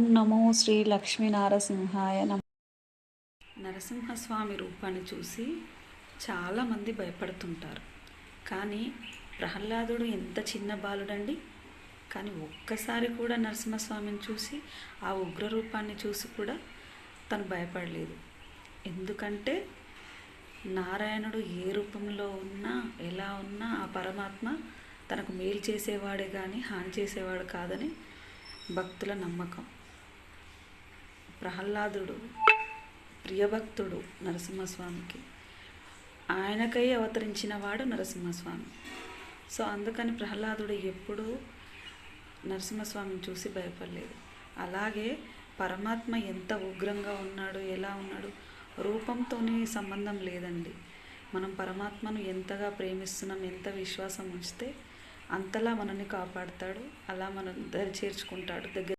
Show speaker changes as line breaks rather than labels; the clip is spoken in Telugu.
ఓం నమో శ్రీ లక్ష్మీ నారసింహాయ నమ. నరసింహస్వామి రూపాన్ని చూసి చాలామంది భయపడుతుంటారు. కానీ ప్రహ్లాదుడు ఎంత చిన్న బాలుడండి? కానీ ఒక్కసారి కూడా నరసింహస్వామిని చూసి ఆ ఉగ్ర రూపాన్ని చూసి కూడా తను భయపడలేదు. ఎందుకంటే నారాయణుడు ఏ రూపంలో ఉన్నా ఎలా ఉన్నా ఆ పరమాత్మ తనకు మేలు చేసేవాడే కానీ హాని చేసేవాడు కాదని భక్తుల నమ్మకం. ప్రహ్లాదుడు ప్రియభక్తుడు నరసింహస్వామికి. ఆయనకై అవతరించిన వాడు నరసింహస్వామి. సో అందుకని ప్రహ్లాదుడు ఎప్పుడూ నరసింహస్వామిని చూసి భయపడలేదు. అలాగే పరమాత్మ ఎంత ఉగ్రంగా ఉన్నాడు ఎలా ఉన్నాడు రూపంతోనే సంబంధం లేదండి. మనం పరమాత్మను ఎంతగా ప్రేమిస్తున్నాం ఎంత విశ్వాసం ఉంచితే అంతలా మనల్ని కాపాడుతాడు అలా మనం దరి చేర్చుకుంటాడు దగ్గర